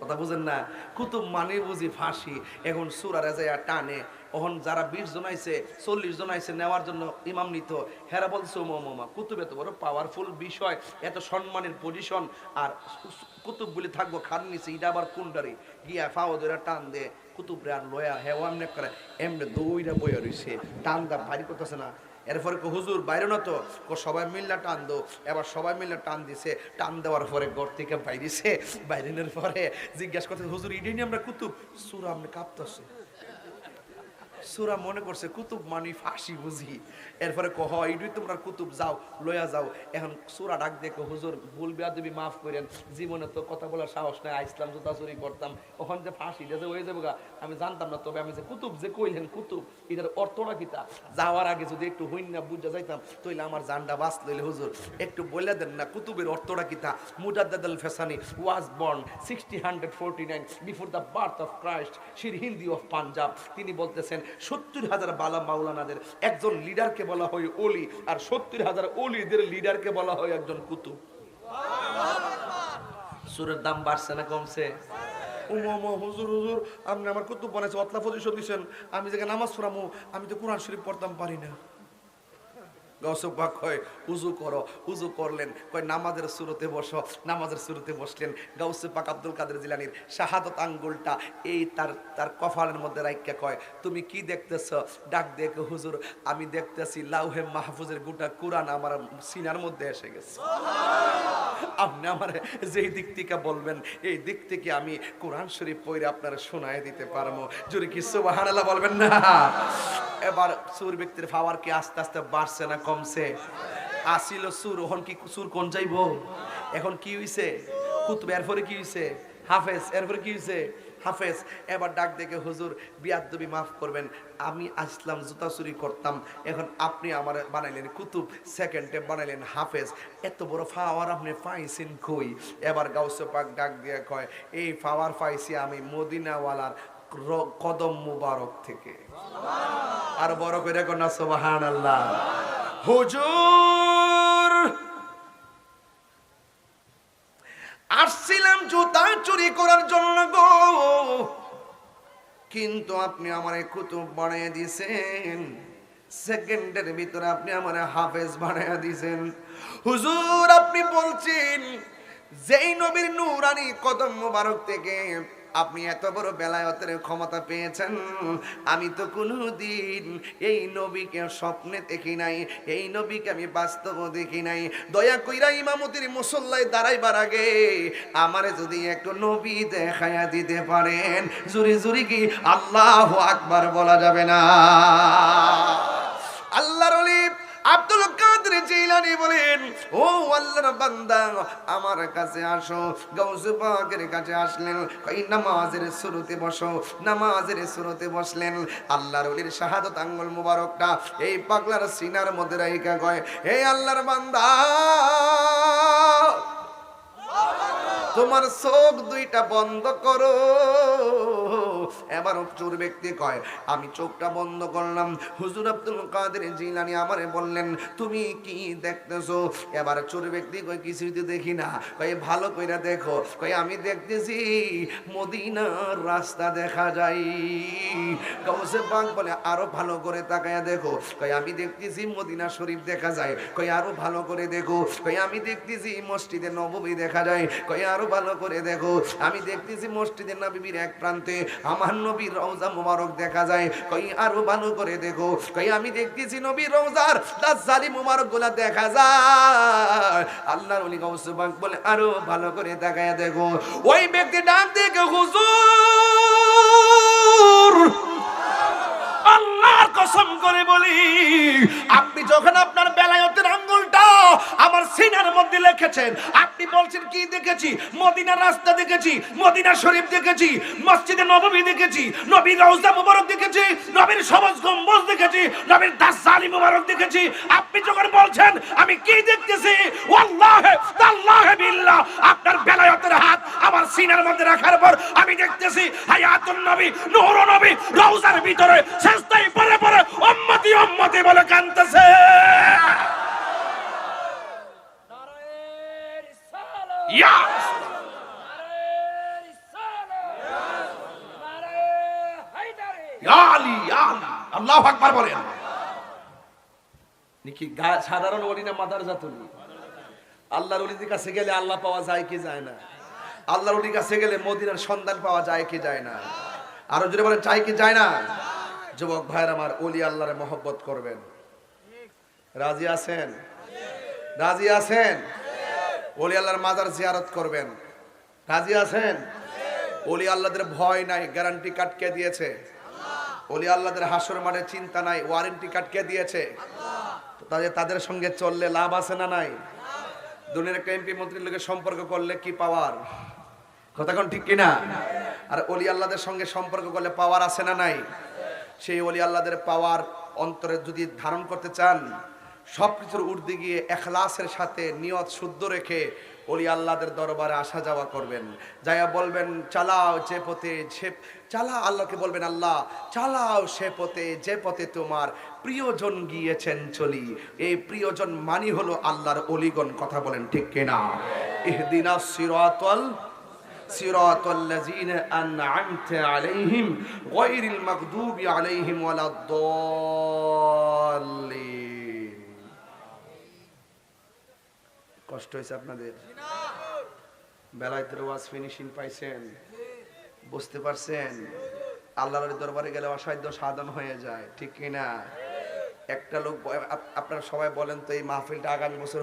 কথা বুঝেন না? কুতুব মানে বুঝি ফাঁসি, এখন সুরারে যায় টানে। এখন যারা বিশ জন আইছে, চল্লিশ জন আইছে, নেওয়ার জন্য ইমাম নিত, হেরা বলছে মোমা কুতুব এত বড় পাওয়ারফুল বিষয়, এত সম্মানের পজিশন আর কুতুব বলে থাকব খান নিছে এটা আবার কুন্ডারি গিয়া ফাও ধরে টান দে কুতুব রে আর লয়া হেওয়া এমনি করে, এমনি দইরা বইয়া রইছে, টান দা, ভারী করতেছে না। এরপরে হুজুর, বাইরে না তো? সবাই মিল্লা টান দো। এবার সবাই মিল্লা টান দিছে। টান দেওয়ার পরে ঘর থেকে বাইরেছে বাইরেনের পরে জিজ্ঞাসা করতে হুজুর ইডি আমরা কুতুব? সুরা আপনি কাঁপতেছে। সুরা মনে করছে, কুতুব মানি ফাঁসি বুঝি। এরপরে কহ ইডুই তোমরা কুতুব যাও লয়া যাও। এখন সুরা ডাক দেখো হুজুর, ভুল বিয়া দেবী মাফ করেন। জীবনে তো কথা বলার সাহস নাই আইসলাম জুতা চুরি করতাম। ওখান যে ফাঁসি যে হয়ে যাব আমি জানতাম না। তবে আমি যে কুতুব যে কইলেন কুতুব, এটার অর্থটা কিতা যাওয়ার আগে যদি একটু হইন না বুঝা যাইতাম, তইলে আমার জানটা বাঁচ লইলে হুজুর। একটু বলে দেন না, কুতুবের অর্থটা কিতা Mujaddid Alf Sani, was born sixty hundred forty nine before the birth of Christ, Sirhindi of Punjab. তিনি বলতেছেন সত্তর হাজার বালা মাওলানাদের, একজন লিডারকে বলা হয় ওলি, আর সত্তর হাজার ওলিদের লিডারকে বলা হয় একজন কুতুব। সুরের দাম বাড়ছে না কমছে? আপনি আমার কুতুব বানাইছি, অতলা পজিশন দিচ্ছেন আমি যেখানে নামাজ পড়ামু, আমি তো কোরআন শরীফ পড়তাম, পারি না। গৌসব পাক কয় উজু করো উজু করলেন কয় নামাজের শুরুতে বসো নামাজের শুরুতে বসলেন গাউসে পাক আব্দুল কাদের জিলানির শাহাদত আঙ্গুলটা এই তার তার কপালের মধ্যে রাইকা কয় তুমি কি দেখতেছ? ডাক দেখে হুজুর আমি দেখতেছি লাউহে মাহফুজের গোটা কোরআন আমার সিনার মধ্যে এসে গেছে। আপনি আমার যেই দিক থেকে বলবেন এই দিক থেকে আমি কোরআন শরীফ পড়ে আপনারা শোনায় দিতে পারব। যদি কি সুবহানাল্লাহ বলবেন না? এবার সুর ব্যক্তির পাওয়ার কি আস্তে আস্তে বাড়ছে না কমছে। আসিল সুর ওখন কি সুর কোন যাইবো? এখন কি হইছে? কুতুব, এরপরে কি হইছে? হাফেজ, এরপরে কি হইছে? হাফেজ, এবার ডাক দেখে হুজুর বিয়াদ্দবি মাফ করবেন। আমি আসলাম, জুতা চুরি করতাম। এখন আপনি আমার বানাইলেন কুতুব সেকেন্ডে বানাইলেন হাফেজ। এত বড় ফাওয়ার আপনি পাইছেন কই? এবার গাউসে পাক ডাক দিয়ে কয়, এই ফাওয়ার পাইছি আমি মদিনাওয়ালার কদম মুবারক থেকে। আর বড় করে কন্যা সোবাহান আল্লাহ হুজুর। আসছিলাম জুতা চুরি করার জন্য গো। কিন্তু আপনি আমার কুতুব বানিয়ে দিয়েছেন সেকেন্ডের ভিতরে আপনি আমার হাফেজ বানিয়ে দিয়েছেন হুজুর, আপনি বলছেন, যেই নবীর নূরানি কদম মুবারক থেকে আপনি এত বড় বেলায়তের ক্ষমতা পেয়েছেন। আমি তো কোনোদিন এই নবীকে স্বপ্নে দেখি নাই, এই নবীকে আমি বাস্তব দেখি নাই। দয়া কইরা ইমামতির মুসল্লায় দাঁড়াইবার আগে আমারে যদি একটু নবী দেখায়া দিতে পারেন। জুরি জুরি কি আল্লাহ আকবার বলা যাবে না। আল্লাহর আব্দুল কাদের জিলানি বলেন, ও আল্লাহর বান্দা, আমার কাছে আসো। গাউসে পাকের কাছে আসলেন, কই নামাজের শুরুতে বসো। নামাজের শুরুতে বসলেন, আল্লাহর ওলির শাহাদত আঙ্গুল মুবারকটা এই পাগলার সিনার মধ্যে রাইকা কয়, হে আল্লাহর বান্দা, তোমার চোখ দুইটা বন্ধ করো। এবার চোর ব্যক্তি কয়, আমি চোখটা বন্ধ করলাম। হুজুর আব্দুল কাদের জিলানি আমারে বললেন, তুমি কি দেখতেছো? এবার চোর ব্যক্তি কয়, কিছুই তো দেখি না। কয়, ভালো কইরা দেখো। কয়, আমি দেখতেছি মদিনার রাস্তা দেখা যায়। গাউসে পাক বলে, আরও ভালো করে তাকায়া দেখো। কয়, আমি দেখতেছি মদিনা শরীফ দেখা যায়। কয়, আরও ভালো করে দেখো। কয়, আমি দেখতেছি মসজিদে নববী দেখা যায়। কয়, আরও ভালো করে দেখো। আমি দেখতেছি মসজিদে নবীর এক প্রান্তে আমার নবীর রওজা মুবারক দেখা যায়। কই আরও ভালো করে দেখো। কই আমি দেখতেছি নবীর রওজার দাসালি মুবারকগুলা দেখা যায়। আল্লাহর ওলি গাউসে পাক বলে, আরও ভালো করে তাকায়া দেখো। ওই ব্যক্তি ডাক দেখে হুজুর! আল্লাহর কসম করে বলি, আপনি যখন মধ্যে লিখেছেন। আপনি বলছেন, কি দেখেছি? মদিনার রাস্তা দেখেছি, মদিনা শরীফ দেখেছি, মসজিদে নববী দেখেছি, নবীর রওজা মুবারক দেখেছি, নবীর সবুজ গম্বুজ দেখেছি, নবীর দাসালি মুবারক দেখেছি। আপনি যখন বলছেন, আমি কি দেখতেছি? ওয়াল্লাহে, তাল্লাহে বিল্লাহ। আপনার বেলায়তের হাত আমার সিনার মধ্যে রাখার পর আমি দেখতেছি, হায়াতুন নবী, নূর নবী, রওজার ভিতরে শেষদাই পরে পরে উম্মতি উম্মতি বলে কাঁদতেছে। সাধারণ গেলে আল্লাহ পাওয়া যায় কি যায় না? গেলে সন্ধান পাওয়া যায় কি যায় না? আরও যদি বলেন কি যায় না? যুবক ভাইয়ের আমার অলি আল্লাহরে মহব্বত করবেন। রাজি আছেন? রাজি আছেন? ওলি আল্লাহর মাজার জিয়ারত করবেন। রাজি আছেন? ওলি আল্লাহদের ভয় নাই গ্যারান্টি কার্ড কে দিয়েছে? ওলি আল্লাহদের হাসর মাঠে চিন্তা নাই ওয়ারেন্টি কার্ড কে দিয়েছে? তাদের তাদের সঙ্গে চললে লাভ আছে না নাই? দুনিয়ার একটা এমপি মন্ত্রীর লোকের সম্পর্ক করলে কি পাওয়ার? কথা কোন ঠিক কিনা? আর ওলি আল্লাহদের সঙ্গে সম্পর্ক করলে পাওয়ার আছে না নাই? সেই ওলি আল্লাহদের পাওয়ার অন্তরে যদি ধারণ করতে চান সবকিছুর ঊর্ধ্বে গিয়ে এখলাসের সাথে নিয়ত শুদ্ধ রেখে ওলি আল্লাহদের দরবারে আসা যাওয়া করবেন যাইয়া বলবেন চালাও যে পথে সে চালা আল্লাহকে বলবেন আল্লাহ চালাও সে পথে যে পথে তোমার প্রিয়জন গিয়েছেন চলি এই প্রিয়জন মানি হলো আল্লাহর অলিগণ কথা বলেন ঠিক কিনা ইহদিনা সিরাতাল صراط الذين أنعمت عليهم غير المغضوب عليهم ولا الضالين কষ্ট হয়েছে আপনাদের। বেলায়েতের ওয়াজ ফিনিশিং পাইছেন, বুঝতে পারছেন? আল্লাহর দরবারে গেলে অসাধ্য সাধন হয়ে যায়, ঠিক কিনা? একটা লোক আপনারা সবাই বলেন তো এই মাহফিলটা আগামী বছর